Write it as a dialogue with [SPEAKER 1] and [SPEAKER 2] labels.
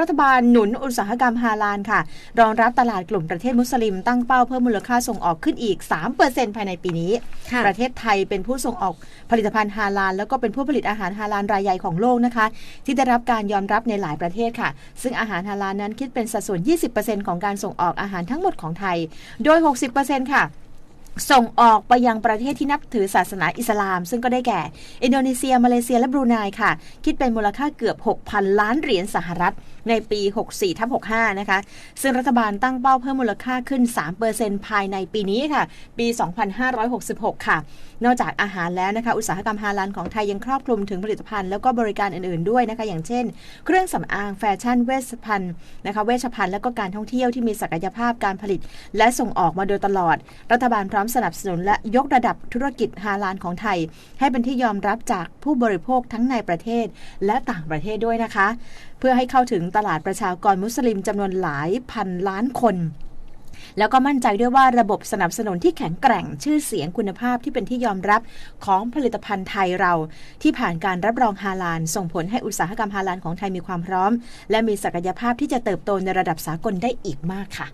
[SPEAKER 1] รัฐบาลหนุนอุตสาหกรรมฮาลาลค่ะ รองรับตลาดกลุ่มประเทศมุสลิมตั้งเป้าเพิ่มมูลค่าส่งออกขึ้นอีก 3%ภายในปีนี้
[SPEAKER 2] ค่ะ
[SPEAKER 1] ประเทศไทยเป็นผู้ส่งออกผลิตภัณฑ์ฮาลาลแล้วก็เป็นผู้ผลิตอาหารฮาลาลรายใหญ่ของโลกนะคะ ที่ได้รับการยอมรับในหลายประเทศค่ะ ซึ่งอาหารฮาลาลนั้นคิดเป็นสัดส่วน 20%ของการส่งออกอาหารทั้งหมดของไทย โดย 60%ค่ะ ส่งออกไปยังประเทศที่นับถือศาสนาอิสลาม ซึ่งก็ได้แก่ อินโดนีเซีย มาเลเซียและบรูไนค่ะ คิดเป็นมูลค่าเกือบ 6,000 ล้านเหรียญสหรัฐ ในปี 64ทับ65 นะคะ ซึ่งรัฐบาลตั้งเป้าเพิ่มมูลค่าขึ้น 3%ภายในปีนี้ค่ะ ปี 2566 ค่ะ นอกจากอาหารแล้วนะคะ อุตสาหกรรมฮาลาลของไทยยังครอบคลุมถึงผลิตภัณฑ์แล้วก็บริการอื่นๆด้วยนะคะ อย่างเช่น เครื่องสำอางแฟชั่นเวชภัณฑ์นะคะเวชภัณฑ์และก็การท่องเที่ยวที่มีศักยภาพการผลิต และส่งออกมาโดยตลอดรัฐบาลพร้อมสนับสนุนและยกระดับธุรกิจฮาลาลของไทย ให้เป็นที่ยอมรับจากผู้บริโภคทั้งในประเทศและต่างประเทศด้วยนะคะ เพื่อให้เข้าถึงตลาดประชากรมุสลิมจำนวนหลายพันล้านคนแล้วก็มั่นใจด้วยว่าระบบสนับสนุนที่แข็งแกร่งชื่อเสียงคุณภาพที่เป็นที่ยอมรับของผลิตภัณฑ์ไทยเรา ที่ผ่านการรับรองฮาลาลส่งผลให้อุตสาหกรรมฮาลาลของไทยมีความพร้อม และมีศักยภาพที่จะเติบโตในระดับสากลได้อีกมากค่ะ